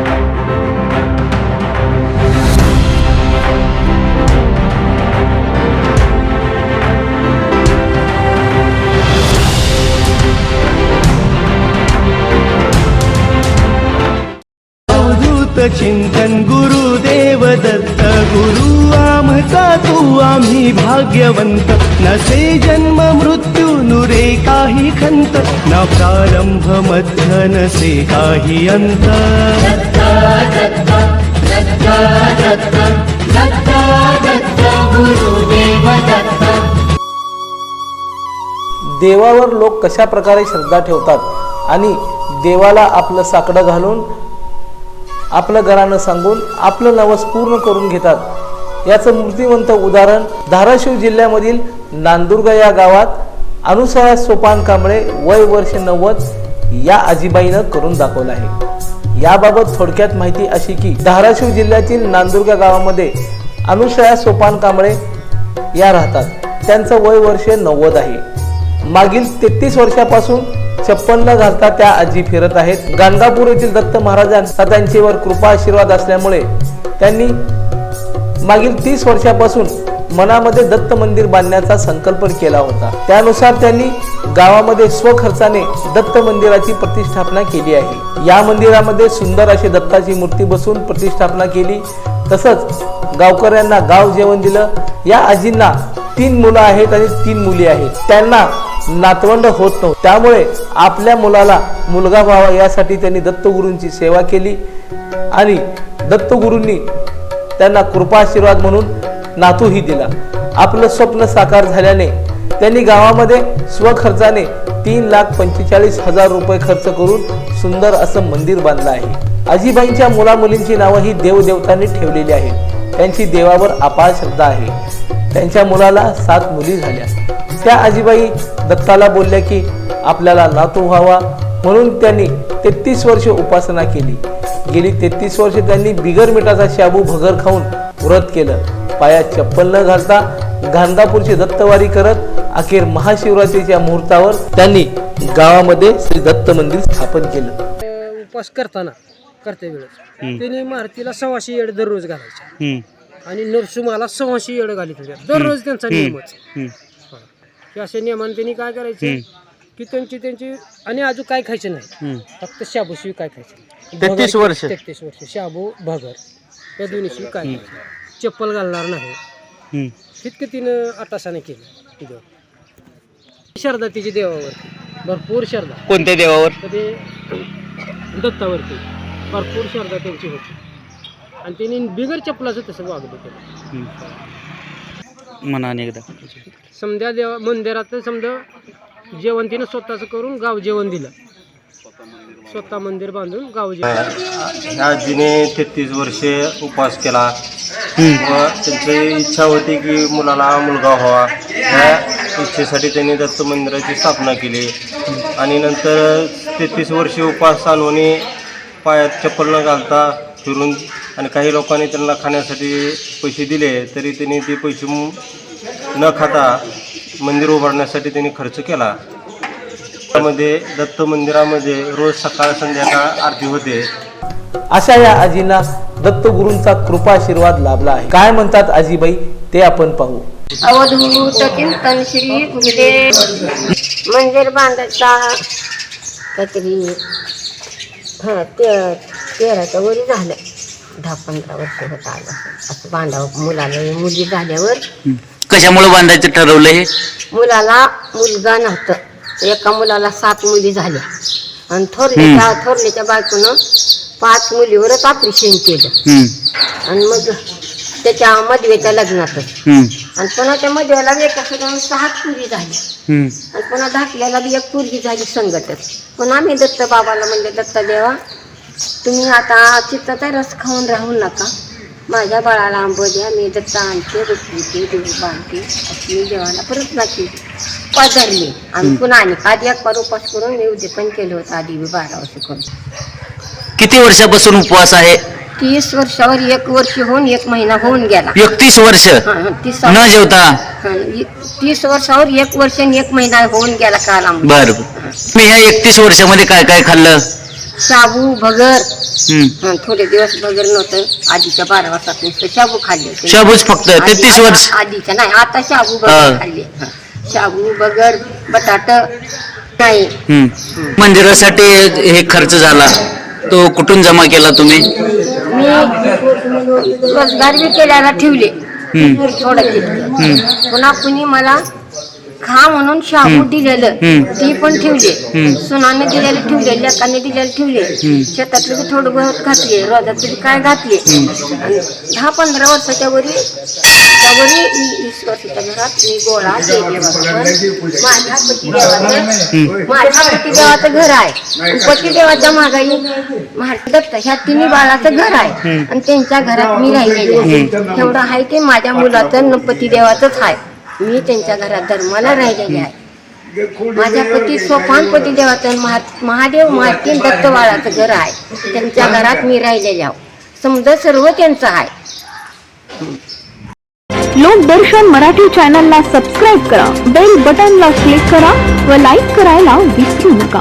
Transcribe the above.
अवधूत चिंतन गुरुदेव दत्त गुरु आमचा तू आम्ही भाग्यवंत. नसे जन्म मृत्यू नुरे काही खंत. ना प्रारंभ मध्य नसे काही अंत. देवावर लोक कशा प्रकारे श्रद्धा ठेवतात? आणि देवाला आपलं साकडं घालून आपलं घरानं सांगून आपलं नवस पूर्ण करून घेतात. याचं मूर्तिवंत उदाहरण धाराशिव जिल्ह्यामधील नांदुर्गा या गावात अनुसया सोपान कांबळे वय वर्ष नव्वद या आजीबाईनं करून दाखवलं आहे. याबाबत थोडक्यात माहिती अशी की धाराशिव जिल्ह्यातील नांदुर्गा गावामध्ये अनुसया सोपान कांबळे या राहतात. त्यांचं वय वर्ष नव्वद आहे. मागील तेहतीस वर्षापासून छप्पन्न न घालता त्या आजी फिरत आहेत. गाणगापूर येथील दत्त महाराजांचा त्यांच्यावर कृपा आशीर्वाद असल्यामुळे त्यांनी मागील तीस वर्षापासून मनामध्ये दत्त मंदिर बांधण्याचा संकल्प केला होता. त्यानुसार त्यांनी गावामध्ये स्वखर्चाने दत्त मंदिराची प्रतिष्ठापना केली आहे. या मंदिरामध्ये सुंदर अशी दत्ताची मूर्ती बसून प्रतिष्ठापना केली. तसंच गावकऱ्यांना गाव जेवण दिलं. या आजींना तीन मुलं आहेत आणि तीन मुली आहेत. त्यांना नातवंड होत नव्हतं. त्यामुळे आपल्या मुलाला मुलगा व्हावा यासाठी त्यांनी दत्तगुरूंची सेवा केली आणि दत्तगुरूंनी त्यांना कृपाशीर्वाद म्हणून नातूही दिला. आपलं स्वप्न साकार झाल्याने त्यांनी गावामध्ये स्वखर्चाने तीन लाख पंचेचाळीस हजार रुपये खर्च करून सुंदर असं मंदिर बांधलं आहे. आजीबाईंच्या मुलामुलींची नावं ही देवदेवतांनी ठेवलेली आहेत. त्यांची देवावर अपार श्रद्धा आहे. त्यांच्या मुलाला सात मुली झाल्या. त्या आजीबाई दत्ताला बोलल्या की आपल्याला नातू व्हावा म्हणून त्यांनी तेहतीस वर्ष उपासना केली. गेली तेहतीस वर्ष त्यांनी बिगर मिठाचा शाबू भगर खाऊन व्रत केलं. पायात चप्पल न घालता गाणगापूरची दत्तवारी करत अखेर महाशिवरात्रीच्या मुहूर्तावर त्यांनी गावामध्ये श्री दत्त मंदिर स्थापन केलं. उपास करताना करते वेळेस. त्यांनी मारुतीला सव्वाशे येड दररोज घालायचे. आणि नरसुमाला सव्वाशे येड घालीत. होत्या दररोज त्यांचा नियमच. हा. की अशा नियमाने त्यांनी काय करायचे? की त्यांची त्यांची आणि अजून काय खायचं नाही. फक्त शाबूशिवाय काय खायचं तेहतीस वर्ष? तेहतीस वर्ष. शाबू भगर. या दोन्हीशिवाय काय खायचं चप्पल घालणार नाही. इतकं तिनं आटासाने केलं तिथं श्रद्धा तिची देवावर भरपूर श्रद्धा कोणत्या देवावर? ते दत्तावरती. भरपूर श्रद्धा त्यांची होती. आणि त्यांनी बिगर चपलाचं तसं वागलं केलं. म्हणा एकदा. समध्या देवा मंदिरात समजा जेवण तिनं स्वतःचं करून गाव जेवण दिलं. स्वतः मंदिर बांधून गाव जेवण. ह्या आजीने तेहतीस वर्षे उपवास केला. व त्यांची इच्छा होती की मुलाला मुलगा व्हावा. ह्या इच्छेसाठी त्यांनी दत्त मंदिराची स्थापना केली. आणि नंतर तेहतीस वर्षे उपवास आणून पायात चप्पल न घालता फिरून आणि काही लोकांनी त्यांना खाण्यासाठी पैसे दिले तरी त्यांनी ते पैसे न खाता मंदिर उभारण्यासाठी त्यांनी खर्च केला. त्यामध्ये दत्त मंदिरामध्ये रोज सकाळ संध्याकाळ आरती होते. अशा या आजींना दत्तगुरूंचा कृपाशीर्वाद लाभला आहे. काय म्हणतात आजीबाई? ते आपण पाहू. अवधूत चिंतन श्री गुरुदेव. मंदिर बांधायचा काहीतरी हा ते तेराच्या वरी झालं. दहा पंधरा वर्ष होत आलं. असं बांधावं मुलाला मुली झाल्यावर कशामुळे बांधायचं ठरवलं हे? मुलाला मुलगा नव्हतं. एका मुलाला सात मुली झाल्या. आणि थोरल्याच्या थोरल्याच्या बायकोनं पाच मुलीवरच ऑपरेशन केलं. आणि मग त्याच्या मदवेच्या लग्नातच आणि पुन्हा त्या मदवेला एका सगळ्या सहा पुरी झाली. आणि पुन्हा धाकल्याला बी एक पुरगी झाली संगतच पुन्हा आम्ही दत्त बाबाला म्हणले दत्त देवा तुम्ही आता चित्ताचा रस खाऊन राहू नका. माझ्या बाळाला आंब द्या मी दत्त आणते बसली देवी बांधते मी देवाला प्रार्थना केली पदरली. आणि पुन्हा आणि आधी एक पार उपास करून मी उद्यापन केलं होतं आधी मी बारा वर्ष करून. किती वर्षापासून उपवास आहे? तीस वर्षावर एक वर्ष होऊन एक महिना होऊन गेला. एकतीस वर्ष? हा, तीस न जेवता? हा, तीस वर्षावर एक वर्ष आणि एक महिना होऊन गेला काल आम्हाला बर. मी ह्या एकतीस वर्षामध्ये काय काय खाल्लं? शाबू भगर. हं, थोडे दिवस भगर नव्हतं आधीच्या बारा वर्षात नुसतं शाबू खाल्ले होते. शाबूच फक्त तेहतीस वर्ष आधीच्या नाही आता शाबू हा. भगर खाल्ले. शाबू भगर बटाट नाही. मंदिरासाठी हे खर्च झाला तो कुठून जमा केला तुम्ही मी रोजगार बी केल्याला ठेवले. थोडं केलं पुन्हा कुणी मला खा म्हणून शाबू दिलेलं. ती पण ठेवले. सुनाने दिलेले ठेवले लेकाने दिलेले ठेवले. शेतातले बी थोडं बहुत घातले रोजातले बी काय घातले. आणि दहा पंधरा वर्षाच्या वरी त्यावरी मी वीस वर्षाच्या घरात मी गोळा माझ्या पतिदेवाचं माझ्या पतिदेवाचं घर आहे. आणि पतिदेवाच्या मागाई महाराज दत्त ह्या तिन्ही बाळाचं घर आहे. आणि त्यांच्या घरात मी राहिलेले आहे. एवढं आहे ते माझ्या मुलाचं न पतिदेवाचंच आहे. मी त्यांच्या घरात धर्माला राहिलेले आहे. माझ्या पती सोपान पती देवाचं महा महादेव महातीन दत्तवाळाचं घर आहे. त्यांच्या घरात मी राहिलेले आहो. समजा सर्व त्यांचं आहे. लोकदर्शन मराठी चॅनलला सबस्क्राईब करा. बेल बटनला क्लिक करा व लाईक करायला विसरू नका.